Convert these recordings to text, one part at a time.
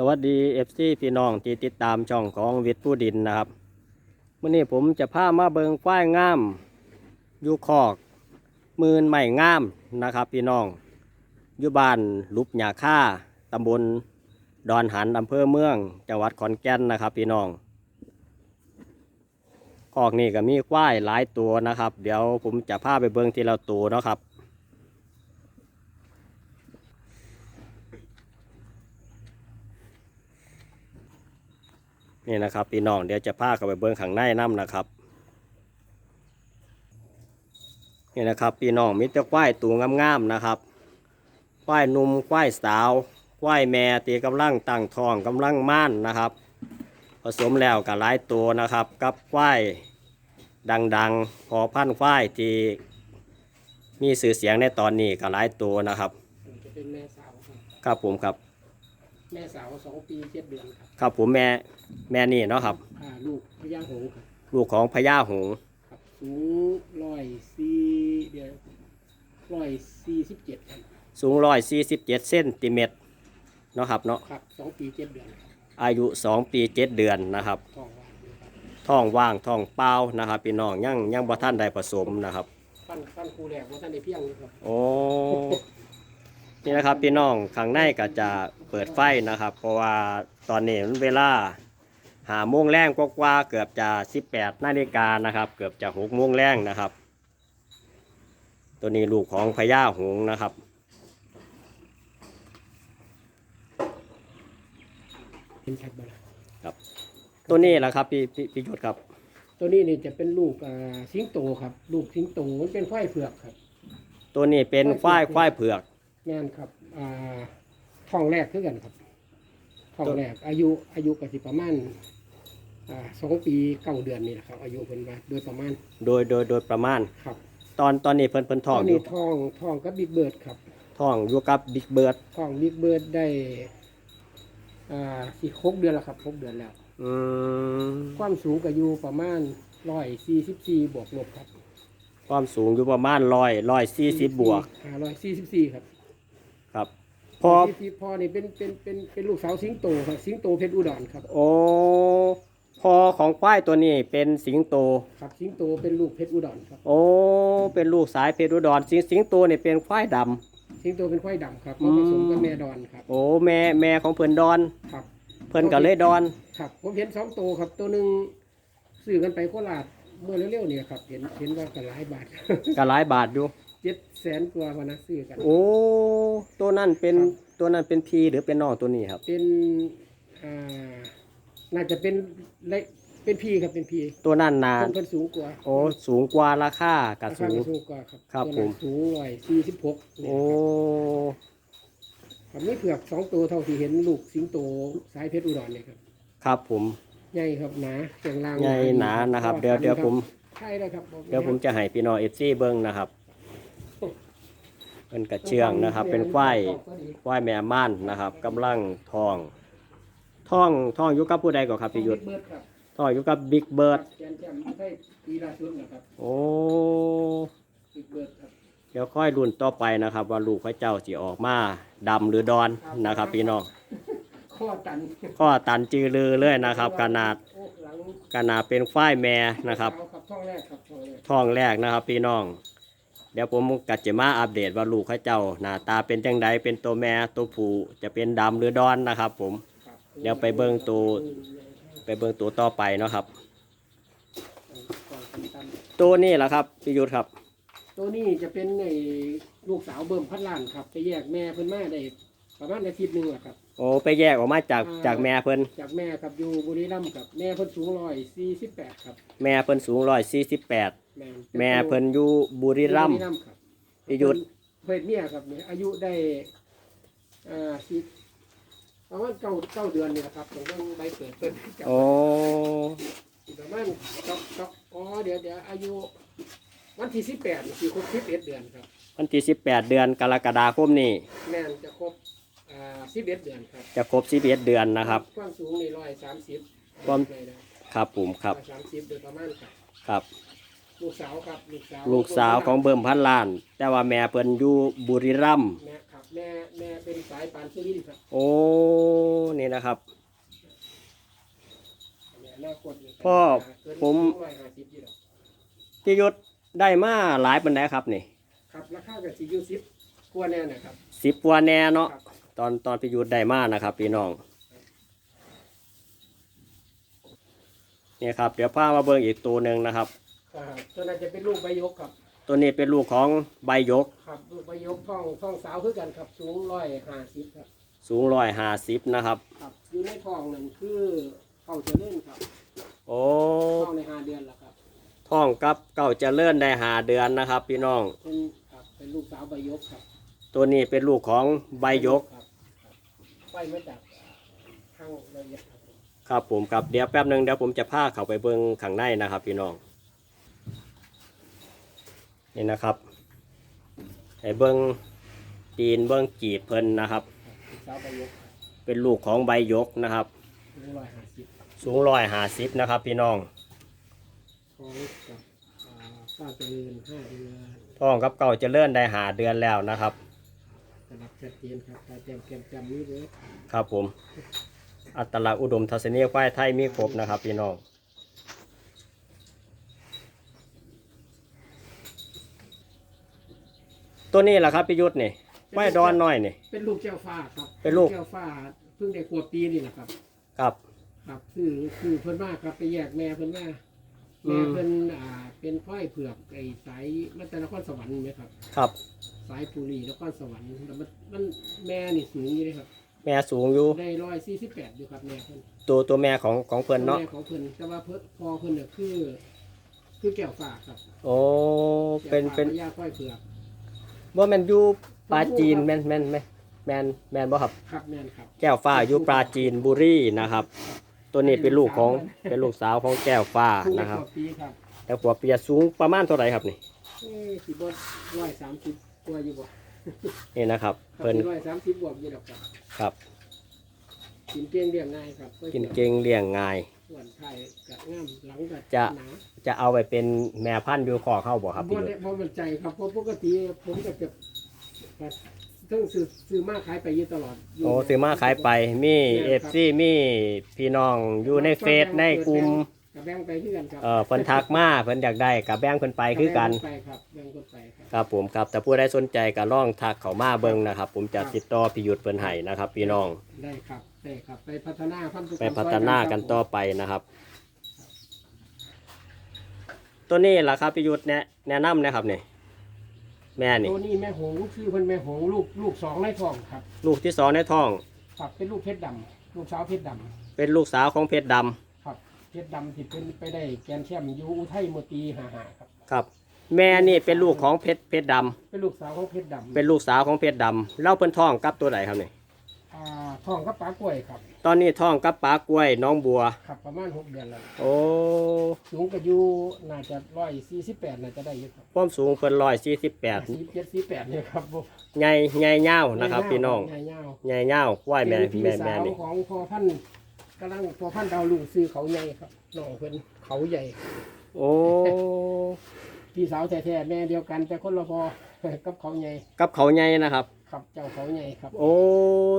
สวัสดีเอฟซีพี่น้องที่ติดตามช่องของวิทย์ผู้ดินนะครับวันนี้ผมจะพามาเบิงฝ้ายงามอยู่คอกมืนใหม่งามนะครับ พี่น้องอยู่บ้านลุบหยาค่าตำบลดอนหันอำเภอเมือง จังหวัดขอนแก่นนะครับ พี่น้องคอกนี่ก็มีควายหลายตัวนะครับ เดี๋ยวผมจะพาไปเบิงทีละตัวนะครับ นี่นะครับพี่น้องเดี๋ยวจะพาเข้าไปเบิ้งข้างในน้ำนะครับ นี่นะครับพี่น้องมิตรควายตัวงามๆนะครับควายหนุ่มควายสาวควายแม่ตีกำลังตั้งท้องกำลังม่านนะครับ ผสมแล้วกับหลายตัวนะครับ กับควายดังๆ พอพันควายที่มีสื่อเสียงในตอนนี้กับหลายตัวนะครับจะเป็นแม่สาวครับครับผมครับ แม่สาวสองปีเจ็ดเดือนครับครับผมแม่แม่นี่เนาะครับ อ่าลูกพญาหงส์ครับลูกของพญาหงส์ครับสูงร้อยสี่เดือนร้อยสี่สิบเจ็ดครับสูงร้อยสี่สิบเจ็ดเซนติเมตรเนาะครับเนาะครับสองปีเจ็ดเดือนครับอายุสองปีเจ็ดเดือนนะครับท้องว่างอยู่ครับท้องว่างท้องเปล่านะครับพี่น้องยังยังบ่ท่านได้ผสมนะครับฟันฟันคูแหลกว่าท่านได้เพียงอยู่ครับโอ้ นี่นะครับพี่น้องข้างในก็จะเปิดไฟนะครับ เพราะว่าตอนนี้มันเวลาหาโมงแรงกว่าๆเกือบจะ 18นาฬิกานะครับ เกือบจะ6โมงแรงนะครับ ตัวนี้ลูกของพญาหงส์นะครับเป็นชัดบ้างตัวนี้แหละครับพี่พี่พี่ยุทธครับ ตัวนี้นี่จะเป็นลูกอ่าสิงโตครับ ลูกสิงโตมันเป็นควายเผือกครับ ตัวนี้เป็นควายควายเผือก แม่นครับอ่าท้องแรกคือกันครับท้องแรก อายุอายุก็สิประมาณอ่าสองปีเก้าเดือนนี่แหละครับ อายุเพิ่นว่าโดยประมาณโดยโดยโดยประมาณ ครับตอนตอนนี้เพิ่นเพิ่นท้องตอนอนี้ยู่ทองทองกับบิ๊กเบิร์ดครับท้องอยู่กับบิ๊กเบิร์ดทองบิ๊กเบิร์ดได้อ่าสี่ครบเดือนแล้วครับครบเดือนแล้ว อืมความสูงก็อยู่ประมาณร้อยสี่สิบสี่บวกลบครับความสูงอยู่ประมาณร้อยร้อยสี่สิบบวกอ่าร้อยสี่สิบสี่ครับครับ พอ144พ่อนี่เป็นเป็นเป็นเป็นลูกสาวสิงโตครับ สิงโตเพชรอุดรครับ โอ้พอของควายตัวนี้เป็นสิงโต ครับสิงโตเป็นลูกเพชรอุดรครับโอ้เป็นลูกสายเพชรอุดรสิงสิงโตนี่เป็นควายดสิงโตเป็นควายดำครับอืมามผสมกับแม่ดอนครับำโอ้แม่แม่ของเพิ่นดอน ครับ เพิ่นก็เลยดอน ครับผมเห็นสองตัวครับ ตัวหนึ่งซื้อกันไปโคราชเมื่อเร็วๆเนี่ยครับ เห็นเห็นว่ากันหลายบาท ก็หลายบาทอยู่ เจ็ดแสนกว่าวันนะซื้อกัน โอ้ ตัวนั้นเป็นครับ ตัวนั้นเป็นพีหรือเป็นน้องตัวนี้ครับ เป็นอ่าน่าจะเป็นเล็กเป็นพี่ครับเป็นพี่ตัวนั้นนาเพิ่นเพิ่นสูงกว่าโอ้สูงกว่าราคากับราสูคางก็สูงกว่าครับครับตัวนั้นผมสูงร้อยสี่สิบหกโอ้ครับนี่เผือกสองตัวเท่าที่เห็นลูกสิงโตสายเพชรอุดรเนี่ยครับครับผมใหญ่ครับหนาเสียงล่างใหญ่หนานะครับ เดี๋ยวเดี๋ยวผม ใช่แล้วครับเดี๋ยวผมจะให้พี่น้องเอฟซีเบิ้งนะครับ เป็นกระเชื่องนะครับ เป็นควายควายแม่ม่านนะครับกำลังทองท่องท่องอยู่กับผู้ใดก่อนครับพี่ยุทธเบิร์ดครับท่องอยู่กับบิ๊กเบิร์ดแกนแชมป์ไม่ใช่ปีล่าสุดนะครับโอ้บิ๊กเบิร์ดครับเดี๋ยวค่อยรุ่นต่อไปนะครับ ว่าลูกพระเจ้าสิออกมาดำหรือดอนนะครับ พี่น้องข้อตันข้อตันจือลือเลยนะครับขนาดโอ้หลังขนาดเป็นควายแม่นะครับเอาครับช่องแรกครับช่องแรกท้องแรกนะครับพี่น้อง เดี๋ยวผมกัดจะมาอัปเดตว่าลูกเข้าเจ้าหน้าตาเป็นจังใดเป็นตัวแม่ตัวผู้จะเป็นดำหรือดอนนะครับ ผมครับเดี๋ยวไปเบิ่งตัวไปเบิ่งตัวต่อไปเนาะครับก่อนตันตันตัวนี้แหละครับพี่ยุทธครับ ตัวนี้จะเป็นในลูกสาวเบิ่มพัดล้านครับ ไปแยกแม่เพิ่นมาได้ ประมาณอาทิตย์หนึงแหละครับ โอ้ไปแยกออกมาจากอ่า จากแม่เพิ่นจากแม่ครับอยู่บุรีรัมย์ครับแม่เพิ่นสูงร้อยสี่สิบแปดครับ แม่เพิ่นสูงร้อยสี่สิบแปดแม่แม่เพิ่นอยู่บุรีรัมย์ ครับพี่ยุทธ เพิ่นเนี่ยครับเนี่ยอายุได้อ่าสิประมาณเก้าเก้าเดือนนี่แหละครับผมต้องใบเกิดเพิ่นจำโอ้ประมาณเก้าเก้าอ๋อเดี๋ยวเดี๋ยวอายุวันที่สิบแปดสี่ครบสิบเอ็ดเดือนครับ วันที่สิบแปดเดือนกรกฎาคมนี้แม่นจะครบ อ่าสิบเอ็ดเดือนครับจะครบสิบเอ็ดเดือนนะครับ ความสูงในร้อยสามสิบความเลยนะครับผมครับสามสิบโดยประมาณครับครับ ลูกสาวครับลูกสาวลูกสาวของเบิ่มพันล้าน แต่ว่าแม่เพิ่นอยู่บุรีรัมย์แม่ครับแม่แม่เป็นสายปานสุรินทร์ครับโอ้นี่นะครับอนาคตนี่พ่อเกินผม250อยู่ดอกพี่ยุทธได้มาหลายปันไดครับนี่ครับราคาก็สิอยู่10กว่าแน่นะครับ สิบกว่าแน่เนาะครับ ตอนตอนพี่ยุทธได้มานะครับ พี่น้องเนี่ยครับเดี๋ยวพามาเบิ่งอีกตัวหนึ่งนะครับอ่าตัวนั้นจะเป็นลูกใบยกครับ ตัวนี้เป็นลูกของใบยกครับลูกใบยกท้องท้องสาวคือกันครับ สูงร้อยห้าสิบครับ สูงร้อยห้าสิบนะครับครับอยู่ในท้องนั่นคือเข้าเจะเล่นครับ โอ้ท้องในห้าเดือนแล้วครับท่องกับเก่าเจะเลื่อนได้หาเดือนนะครับ พี่น้องเป็นครับเป็นลูกสาวใบยกครับ ตัวนี้เป็นลูกของใบยกครับครับ ไปมาจากทางละเอียดครับผมครับผมครับเดี๋ยวแป๊บหนึ่งเดี๋ยวผมจะพาเข้าไปเบิ้งข้างในนะครับ พี่น้องนี่นะครับให้เบิ้งตีนเบิ้งกีบเพิ่นนะครับลูกสาวใบยกครับเป็นลูกของใบยกนะครับสูงร้อยห้าสิบสูงร้อยหาสิบนะครับ พี่น้องท้องกับอ่าป้าเจริญห้าเดือนท่องกับเก่าเจะเลื่อนได้หาเดือนแล้วนะครับ สลับชัดเจนครับตาแจ่มแก้มจำนี้เลยครับผม อัตลักษณ์อุดมทัศนียควายไทยมีครบนะครับพี่น้องตัวนี้แหละครับพี่ยุทธนี่ควายดอนน้อยนี่ เป็นลูกแก้วฟ้าครับเป็นลูก แก้วฟ้าเพิ่งได้ขวบปีนี่แหละครับ ครับ ครับคือคือเพิ่นมาครับไปแยกแม่เพิ่นมา อืแม่มเพิ่นอ่าเป็นควายเผือกไอ้สายมันแต่นครสวรรค์ไหมครับ ครับ สายปุรีนครสวรรค์แล้วมันมันแม่นี่สูงอยู่เลยครับ แม่สูงอยู่ ได้ร้อยสี่สิบแปดอยู่ครับแม่เพิ่นตัวตัวแม่ของของเพิ่นเนาะแม่ของเพิ่นแต่ว่าเพิ่นพอเพิ่นเนี่ยคือ คือแก้วฟ้าครับโอ้เป็นเป็นแก้วฟ้าพญาควายเผือกว่าแมนอยู่ปลาจีนแมนแมนแมนแมนแมนบ่ครับ ครับแม่นครับ แก้วฟ้าอยู่ปลาจีนบุรีนะครับ ตัวนี้เป็นลูกของเป็นลูกสาวของแก้วฟ้าเพิ่งได้นะครับขวบปีครับแต่หัวเปียสูงประมาณเท่าไหร่ครับนี่เอ้ยสิบร้อยสามสิบกว่าอยู่บ่นี่นะครับครับเพิ่นร้อยสามสิบบวกอยู่ดอกครับครับ กินเก่งเรียงง่ายครับกินเก่งเลี้ยงง่าย ส่วนไทยกะงามหลังกะจะ หนาจะเอาไปเป็นแม่พันธุ์อยู่คอเข้าบ่ครับบ่พี่นุได้ชบ่มั่นใจครับเพราะปกติผมก็จะ ต้องซื้อซื้อมาขายไปอยู่ตลอดยู่ โอ้ซื้อมาขายไปมีเอฟซีมีพี่น้องอยู่ในเฟซในกลุ่มกับแบ่งไปคือกันครับเอ่อเพิ่นทักมาเพิ่นอยากได้กับแบ่งเพิ่นไปคือกัน แบ่งไปครับแบ่งคนไปครับ ครับผมครับแต่ผู้ใดสนใจก็ลองทักเข้ามาเบิ่งนะครับ ผมจะติดต่อพี่ยุทธเพิ่นให้นะครับ พี่น้องได้ครับได้ครับ ไปพัฒนาพันธุกรรมไปพัฒนากันต่อไปนะครับ ตัวนี้ล่ะครับพี่ยุทธแนะแนะนำนะครับนี่ แม่นี่ตัวนี้แม่หงส์ชื่อเพิ่นแม่หงส์ลูกลูกสองในท้องครับลูกที่สองในท้อง ครับเป็นลูกเพชรดำลูกสาวเพชรดำเป็นลูกสาวของเพชรดำครับเพชรดำที่เป็นไปได้แกรนด์แชมป์อยูอุทัยเมื่อปีหาหาครับครับ แม่นี่เป็นลูกของเพชรเพชรดำเป็นลูกสาวของเพชรดำเป็นลูกสาวของเพชรดำเล่าเพิ่นท้องกับตัวไหนครับนี่อ่า ท้องกับปลากล้วยครับตอนนี้ท้องกับปลากล้วยน้องบัว ครับประมาณหกเดือนแล้วโอ้สูงก็อยู่น่าจะร้อยสี่สิบแปดน่าจะได้อยู่ครับความสูงเพิ่นร้อยสี่สิบแปดสี่เจ็ดสี่แปดเนี่ยครับผมใหญ่ใหญ่ยาวนะครับ พี่น้องใหญ่ยาวใหญ่ยาวควายแม่เป็นพี่แม่สาแม่วนี่ของพอพันธุ์กำลังพอพันธุ์ดาวลุงซื้อเขาใหญ่ครับน้องเพิ่นเขาใหญ่ โอ้พี่สาวแท้ๆแม่เดียวกันแต่คนละพอ กับเขาใหญ่กับเขาใหญ่นะครับ ครับเจ้าเขาใหญ่ครับโอ้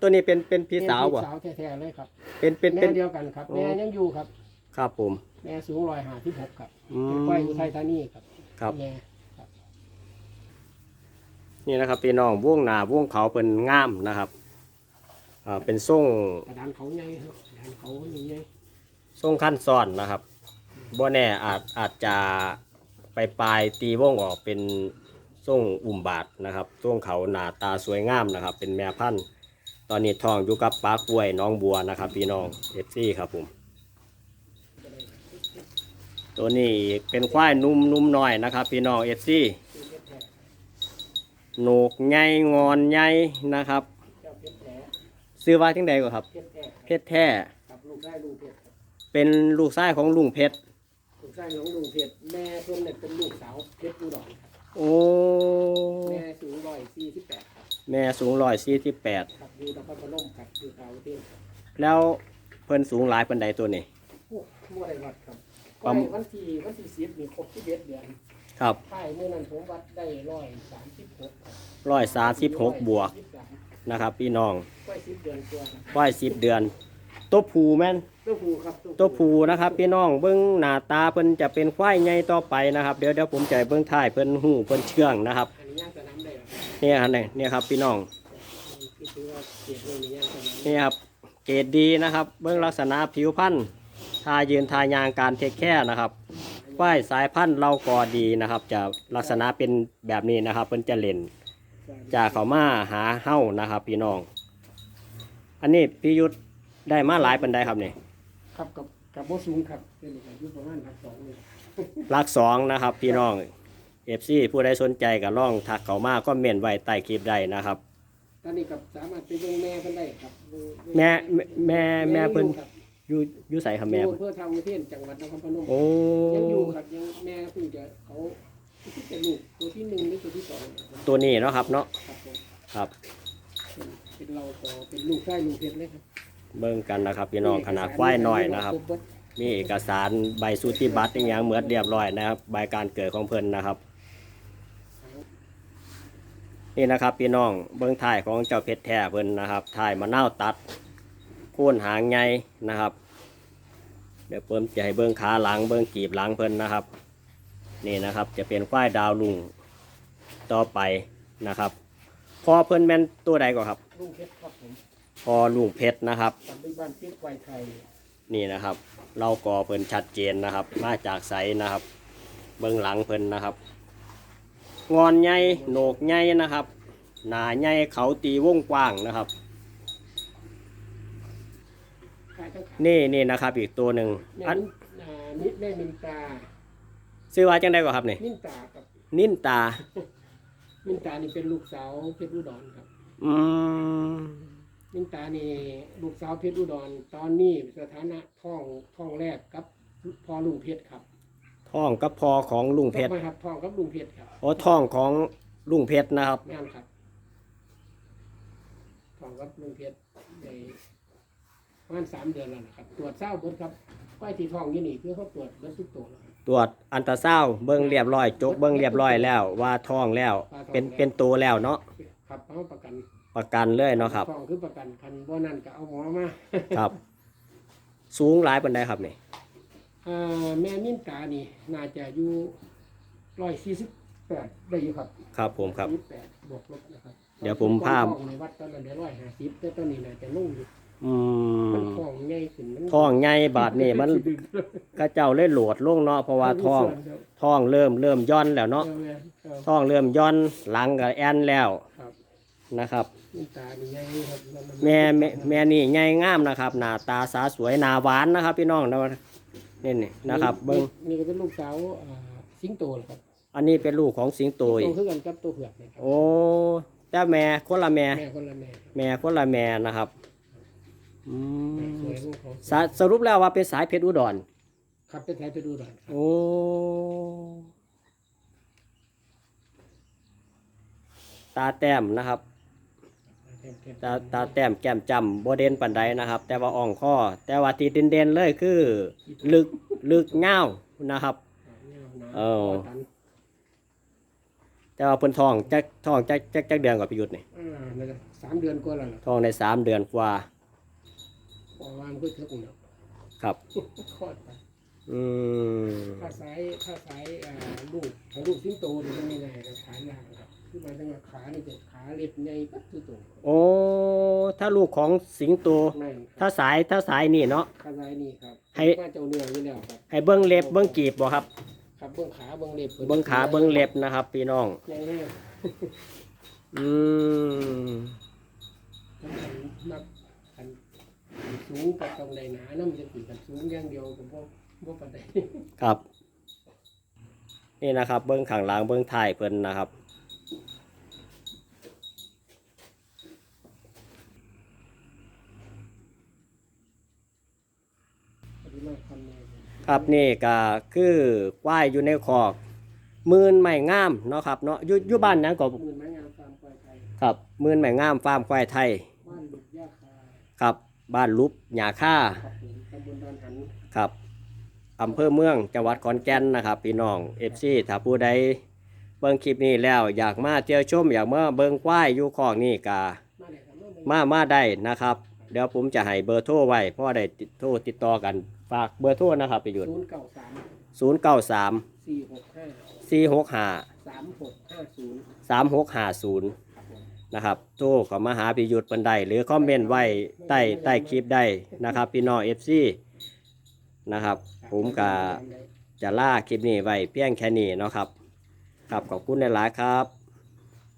ตัวนี้เป็นเป็นพี่สาวบ่เป็นพี่สาวแท้ๆเลยครับ เป็นเป็นแม่เป็นเดียวกันครับโอ้แม่ยังอยู่ครับ ครับผม แม่สูงร้อยห้าที่หกครับอืเป็นมควายอุทัยธานีครับครับ แม่นี่นะครับพี่น้องวงหน้าวงเขาเป็นงามนะครับอ่าเป็นทรงกระดานเขาใหญ่ครับกระดานเขาใหญ่ทรงขั้นซ้อนนะครับบ่แน่อาจอาจจะไปปลายตีวงออกเป็น ทรงอุ่มบาทนะครับทรงเขาหน้าตาสวยงามนะครับ เป็นแม่พันธุ์ตอนนี้ทองอยู่กับปลากล้วยน้องบัวนะครับ พี่น้องเอฟซีครับผม ตัวนี้เป็นควายนุ่มนุ่มน้อยนะครับ พี่น้องเอฟซีคือเพชรแท้โหนกใหญ่งอนใหญ่นะครับเจ้าเพชรแท้ซื้อไว้ทั้งใดก่อนครับ เพชรแท้เพชรแท้ครับลูกได้ลูกเพชรครับเป็นลูกชายของลุงเพชรลูกได้ของลูกเพชรแม่เพิ่นเนี่ยเป็นลูกสาวเพชรอุดรครับ โอ้ แม่สูงร้อยสี่สิบแปดครับอยู่นครพนมครับอยู่ต่างประเทศครับแล้วเพิ่นสูงหลายเพิ่นใดตัวนี้ โอ้บ่ได้วัดครับประมาณ วันที่วันที่สิบนี่ครบที่เอ็ดเดือนครับใช่เมื่อนั้นผมวัดได้ร้อยสามสิบหกร้อยสามสิบหกบวกนะครับ พี่น้องกล้วยสิบเดือนกว่าครับควายสิบเดือนตัวผูแม่น ตัวผู้ครับตัวผูนะครับพี่น้องเบิ้งหน้าตาเพิ่นจะเป็นควายใหญ่ต่อไปนะครับ เดี๋ยวเดี๋ยวผมจะให้เบิ้งท้ายเพิ่นหูเพิ่นเชื่องนะครับ เนี่ยครับเนี่ยเนี่ยครับพี่น้องคือถือว่าเกียรติเลยในย่างสนามนี่ครับเกรดดีนะครับ เบื้องลักษณะผิวพันธุ์ทายืนทายางการเทคแค่นะครับฝ้ายสายพันธุ์เรากอดีนะครับ จะลักษณะเป็นแบบนี้นะครับเพิ่นจะเล่นจะเข้ามาหาเฮ้านะครับ พี่น้อง อันนี้พี่ยุทธได้มาหลายปันไดครับนี่ครับกับกับโบสูงครับเป็นอายุประมาณหลักสองเลยลักสองนะครับ พี่น้อง เอฟซีผู้ใดสนใจก็ล่องทักเข้ามาก็เมนไว้ใต้คลิปได้นะครับ ตอนนี้กับสามารถไปเบิ่งแม่เพิ่นได้ครับเบิ่งแม่แม่แม่แม่เพิ่นครับอยู่อยู่ใส่ครับแม่แม่เพื่อทำประเทศจังหวัดนครพนมโอ้ยังอยู่ครับยังแม่เพิ่งจะเขาที่จะลูกตัวที่หนึ่งหรือตัวที่สองครับตัวนี้เนาะครับเนาะครับผมครับ เป็นเป็นเราต่อเป็นลูกไส้ลูกเพชรเลยครับเบิ่งกันนะครับพี่น้องขนาดควายน้อยนะครับ มีเอกสารใบสุติบัตรอหย่างเหมือนเรียบร้อยนะครับ ใบการเกิดของเพิ่นนะครับ นี่นะครับพี่น้องเบิ้งถ่ายของเจ้าเพชรแท้เพิ่นนะครับถ่ายมะนาวตัดโค่นหางไงนะครับ เดี๋ยวเพิ่มจะให้เบิ้งขาหลังเบิ้งกีบหลังเพิ่นนะครับ นี่นะครับจะเป็นควายดาวลุงต่อไปนะครับ พอเพิ่นแม่นตัวใดก่อนครับลูกเพชรครับผมพอลุงเพชรนะครับปัจจุบันเพชรควายไทยนี่นะครับ เราก่อเพิ่นชัดเจนนะครับ มาจากไสนะครับ เบื้องหลังเพิ่นนะครับ งอนใหญ่โหนกใหญ่นะครับ หนาใหญ่เขาตีวงกว้างนะครับขายทั้งขานี่นี่นะครับอีกตัวหนึ่งแม่อันมินอ่ามิแม่มินตาซื้อว่าจังได้ก่อนครับนี่มินตากับนินตามินตานี่เป็นลูกสาวเพชรอุดรครับ อืมมินตานี่ลูกสาวเพชรอุดร ตอนนี้สถานะท้องท้องแรกกับพ่อลุงเพชรครับ ท้องกับพอของลุงเพชรไม่ครับท้องกับลุงเพชรครับโอ้ท้องของลุงเพชรนะครับแม่นครับท้องกับลุงเพชรในประมาณสามเดือนแล้วนะครับ ตรวจเศร้าเบิดครับก้อยที่ท้องอยี่นี่คือเขาตรวจเบิดทุกตัวแล้วครับตรวจอันตราซาวด์เบิ้งเรียบร้อยจกเบิ้งเรียบร้อยแล้ว ว่าท้องแล้ว เป็นเป็นตัวแล้วเนาะครับเขาประกันประกันเลยเนาะครับท้องคือประกันคันว่านั่นก็เอาหมอมาครับ สูงหลายปันไดครับนี่อ่า แม่มิ้นตานี่ น่าจะอยู่ร้อยสี่สิบแปดได้อยู่ครับครับผมครับ สี่สิแปดบวกลบนะครับเดี๋ยวผมพาท้องในวัดตอนนั้นได้ร้อยห้าสิบแต่ตอนนี้น่าจะลุ่งอยู่อืมมันท้องใหญ่ขึ้นมันท้องใหญ่บาดนี่มันก็เจ้าเลยโหลดลงเนาะเพราะว่าท้องท้องเริ่มเริ่มย่อนแล้วเนาะครับท้องเริ่มย่อนหลังก็แอนแล้วครับนะครับ มิ้นตานี่ใหญ่ครับล้วนแม่แม่แม่นี่ใหญ่งามนะครับ หน้าตาสาสวยหน้าหวานนะครับ พี่น้องนะ นี่นี่นะครับเบิ้งนี่ก็เป็นลูกสาวอ่าสิงโตนะครับอันนี้เป็นลูกของสิงโตโตอีกคือกันกับตัวเผือกนะครับโอ้แต่แม่คนละแม่ แม่คนละแม่ครับแม่คนละแม่นะครับอืแม่มสวยของเขาสาสรุปแล้วว่าเป็นสายเพชรอุดร ครับเป็นสายไปดูหน่อยครับโอ้ ตาแต้มนะครับ ตาตาแต้มแก้มจำโบเด่นปันไดนะครับ แต่ว่าอ่องข้อ แต่ว่าที่เด่นๆเลยคือ ลึกลึกเง่าวนะครับ เออ แต่ว่าเพิ่นทองจักทองจักจักจักเดือนกว่าพิยุทธ์นี่อ่านั่นแหละสามเดือนกว่าแล้วล่ะทองในสามเดือนกว่าพอวางก็ถึงแล้วครับ คลอดไปอืม ถ้าสายถ้าสายอ่าลูกถ้าลูกสิงโตนี่มันไม่ง่ายครับขาล่างครับ คือหมายถึงว่าขานี่จะขาเล็บใหญ่ปั๊บคือตัวโอ้ถ้าลูกของสิงโตนั่นคถ้ารับสายถ้าสายนี่เนาะ ขาซ้ายนี่ครับให้ มาเจ้าเนื้ออยู่แล้วครับ ให้เบิ้งเล็บเบิ้งกีบบ่ครับ ครับเบื้องขาเบื้องเล็บเบิ้งขาเบิ้งเล็บนะครับ พี่น้อง ใหญ่แน่อืมนับกันสูงกับตรงใดหนาน้ำจะตีกันสูงอย่างเดียวกับพวกพวกปันใดครับ นี่นะครับ เบิ้งข้างหลังเบิ้งท้ายเพิ่นนะครับ ปริมาณ ครับนี่ก็คือควายอยู่ในคอกมื่นไม่งามเนาะครับเนาะอยู่อยู่บ้านนั้นก็หมื่นไม้งามฟาร์มควายไทยครับมื่นไม่งามฟาร์มควายไทย บ้านหลุดยาคาครับบ้านลุบหยาค่าครับผมตำบลดอนหันครับอำเภอเมืองจังหวัดขอนแก่นนะครับพี่น้องเอฟซีถ้าผู้ใดเบิ่งคลิปนี้แล้วอยากมาเที่ยวชมอยากมาเบิ่งควายอยู่คอกนี่กามาเลยครับมามามาได้นะครับ เดี๋ยวผมจะให้เบอร์โทรไว้เพราะได้ติดโทรติดต่อกัน ฝากเบอร์โทรนะครับไปหยุดศูนย์เก้าสามศูนย์เก้าสามสี่หกห้าสี่หกห้าสามหกห้าศูนย์สามหกห้าศูนย์ครับผมนะครับโทรเข้ามาหาพิยุทธ์ปันไดหรือคอมเมนต์ไว้ใต้ใต้คลิปได้นะครับ พี่น้องเอฟซีนะครับ ผมก็จะล่าคลิปนี้ไว้เพียงแค่นี้เนาะครับ ครับขอบคุณหลายๆครับ